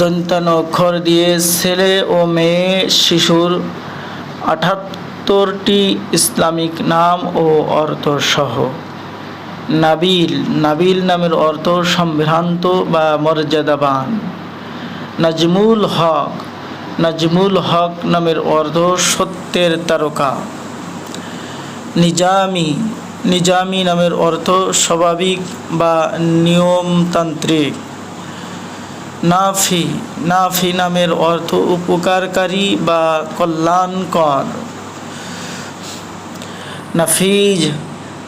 দন্তান অক্ষর দিয়ে ছেলে ও মেয়ে শিশুর আঠাত্তরটি ইসলামিক নাম ও অর্থ সহ নাবিল নাবিল নামের অর্থ সম্ভ্রান্ত বা মর্যাদাবান। নাজমুল হক নাজমুল হক নামের অর্থ সত্যের তারকা। নিজামি নিজামি নামের অর্থ স্বাভাবিক বা নিয়মতান্ত্রিক। নাফি নাফি নামের অর্থ উপকারকারী বা কল্যাণকর। নাফিজ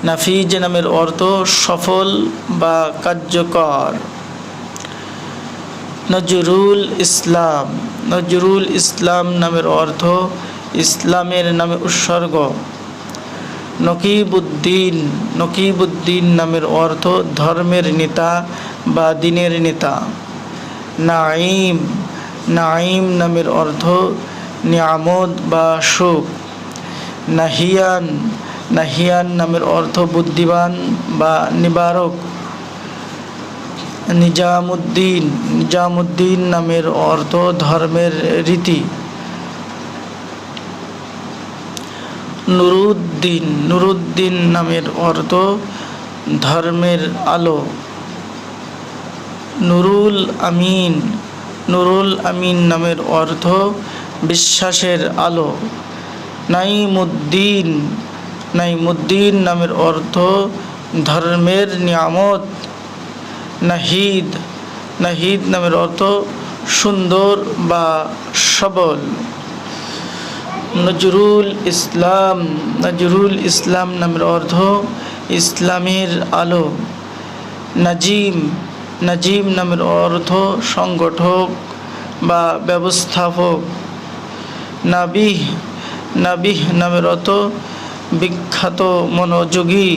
নাফিজ নামের অর্থ সফল বা কার্যকর। নজরুল ইসলাম নজরুল ইসলাম নামের অর্থ ইসলামের নামে উৎসর্গ। নকিবুদ্দিন নকিবুদ্দিন নামের অর্থ ধর্মের নেতা বা দিনের নেতা। নাইম নাইম নামের অর্থ নিয়ামত বা সুখ। নাহিয়ান নাহিয়ান নামের অর্থ বুদ্ধিমান বা নিবারক। নিজামুদ্দিন নিজামুদ্দিন নামের অর্থ ধর্মের রীতি। নুরুদ্দিন নুরুদ্দিন নামের অর্থ ধর্মের আলো। নুরুল আমিন নুরুল আমিন নামের অর্থ বিশ্বাসের আলো। নাইমুদ্দিন নাইমুদ্দিন নামের অর্থ ধর্মের নিয়ামত। নাহিদ নাহিদ নামের অর্থ সুন্দর বা সবল। নজরুল ইসলাম নজরুল ইসলাম নামের অর্থ ইসলামের আলো। নাজিম নাজিম নামের অর্থ সংগঠক বা ব্যবস্থাপক। নাবিহ নাবিহ নামের অর্থ বিখ্যাত মনোযোগী।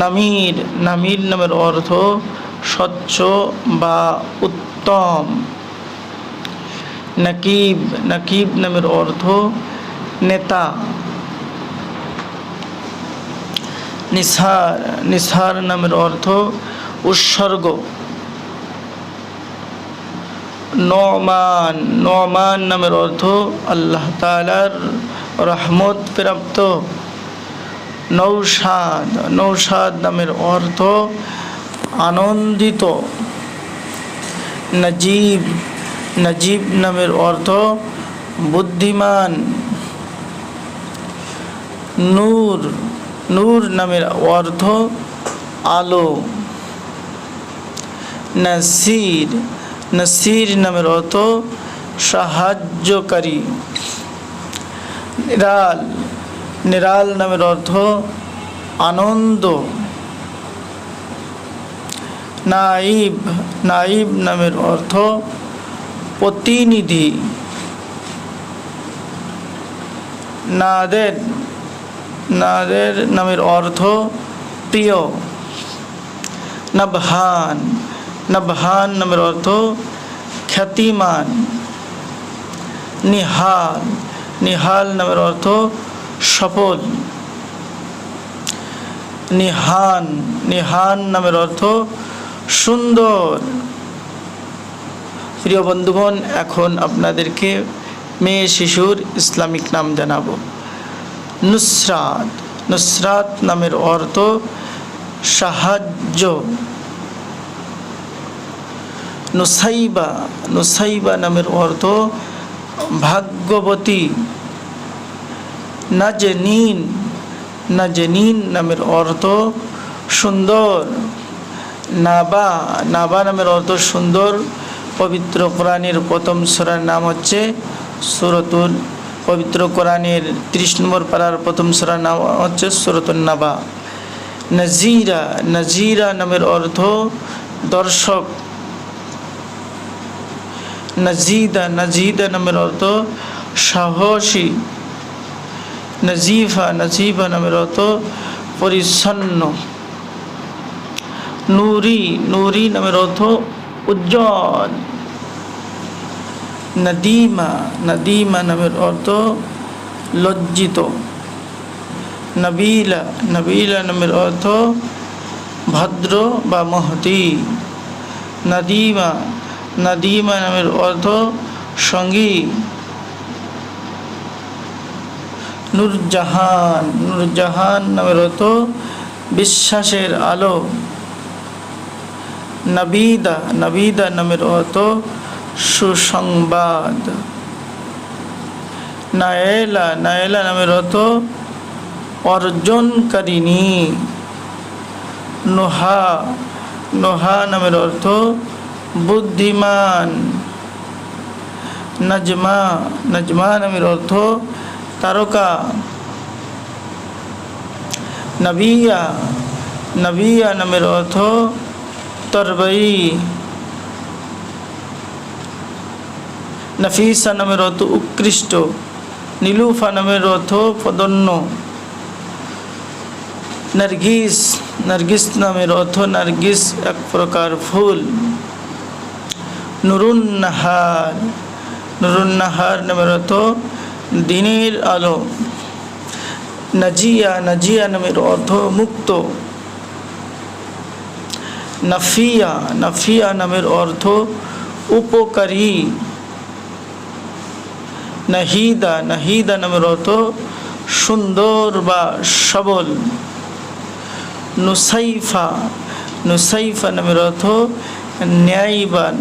নামির নামির নামের অর্থ স্বচ্ছ বা উত্তম। নাকিব নাকিব নামের অর্থ নেতা। নিসার নিসার নামের অর্থ উৎসর্গ। নমান নমান নামের অর্থ আল্লাহ তালার রহমত প্রাপ্ত। নৌসাদ নৌসাদ নামের অর্থ আনন্দিত। নজীব নজীব নামের অর্থ বুদ্ধিমান। নূর নূর নামের অর্থ আলো, নাসির নাসির নামের অর্থ সাহায্যকারী, নিরাল নিরাল নামের অর্থ আনন্দ, নাইব নাইব নামের অর্থ প্রতিনিধি নাদের নাদের নামের অর্থ প্রিয়। নবহান। নবহান নামের অর্থ খ্যাতিমান। নিহাল। নিহাল নামের অর্থ সফল। নিহান। নিহান নামের অর্থ সুন্দর। প্রিয় বন্ধুগণ, এখন আপনাদেরকে মেয়ে শিশুর ইসলামিক নাম জানাব। নুসরাত। নুসরাত নামের অর্থ সাহায্য। নুসাইবা। নুসাইবা নামের অর্থ ভাগ্যবতী। নাজনীন। নাজনীন নামের অর্থ সুন্দর। নাবা। নাবা নামের অর্থ সুন্দর। পবিত্র কোরআনের প্রথম সরার নাম হচ্ছে সুরতুল পবিত্র কোরআনের ত্রিশ নম্বর পাড়ার প্রথম সরার নাম হচ্ছে সুরতুল নাবা। নজিরা নজিরা নামের অর্থ দর্শক। নজিদা নজিদা নামের অর্থ সাহসী। নজিফা নজিফা নামের অর্থ পরিচ্ছন্ন। নুরি নুরি নামের অর্থ উজ্জ্বল। নদীমা নদীমা নামের অর্থ লজ্জিত নবীলা নবীলা নামের অর্থ ভদ্র বা মহতি নাদিমা নাদিমা নামের অর্থ সঙ্গী নূরজাহান নূরজাহান নামের অর্থ বিশ্বাসের আলো নবিদা নবিদা নামের অর্থ সুসংবাদ। নায়েলা নায়েলা নামের অর্থ অর্জনকারিণী। নোহা নোহা নামের অর্থ বুদ্ধিমান। নজমা নজমা নামের অর্থ তারকা। নবিয়া নবিয়া নামের অর্থ তরবই নফিসা নামের অর্থ উৎকৃষ্ট, নীলুফা নামের অর্থ পদন্য। নার্গিস নার্গিস নামের অর্থ নার্গিস এক প্রকার ফুল। নুরুন্নাহার নুরুন্নাহার নামের অর্থ দিনের আলো। নাজিয়া নাজিয়া নামের অর্থ মুক্ত। নাফিয়া নাফিয়া নামের অর্থ উপকারী। নাহিদা নাহিদা নামের অর্থ সুন্দর বা সবল। নুসাইফা নুসাইফা নামের অর্থ ন্যায়বান।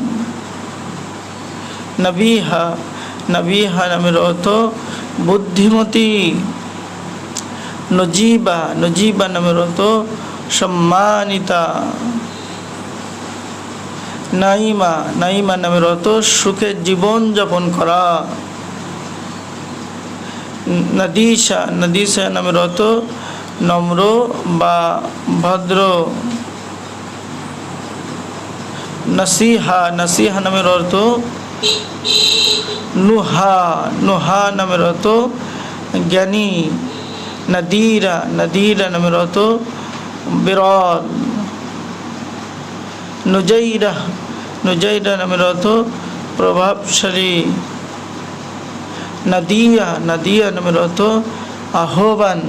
নবিহা নবিহা নামের অর্থ বুদ্ধিমতী। নজিবা নজিবা নামের অর্থ সম্মানিতা। নাইমা নাইমা নামের অর্থ সুখে জীবন যাপন করা। নদীশা নদীশা নামে রত, নম্র বা ভদ্র। নসিহা নসিহা নামে রত, নুহা নুহা নামে রত, জ্ঞানী। নদীরা নদীরা নামে রত, বিরল। নুজাইরা নুজাইরা নামে রত, প্রভাবশালী। নদিয়া নদিয়া নামের অর্থ আহ্বান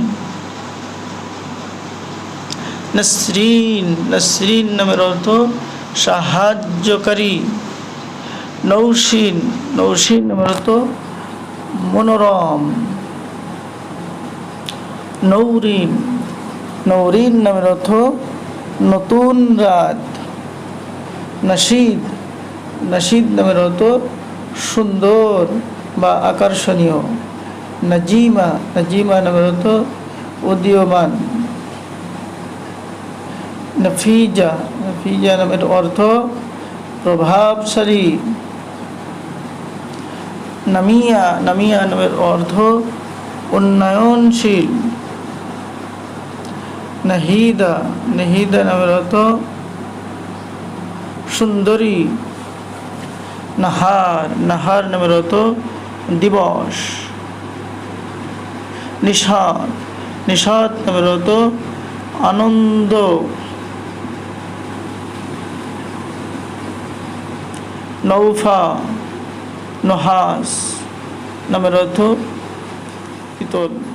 নসরিন নসরিন নামের অর্থ সাহায্যকারী নৌসিন নৌসিন নামের অর্থ মনোরম নৌরিন নৌরিন নামের অর্থ নতুন রাত নশিদ নশিদ নামের অর্থ সুন্দর বা আকর্ষণীয় নজিমা নজিমা নামের অর্থ উদীয়মান নফিজা নফিজা নামের অর্থ প্রভাবশালী নামিয়া নামিয়া নামের অর্থ উন্নয়নশীল নাহিদা নাহিদা নামের অর্থ সুন্দরী নাহার নাহার নামের অর্থ দিবস। নিষাদ। নিষাদ রত আনন্দ। নৌফা। নহাস নামের অর্থ পিতল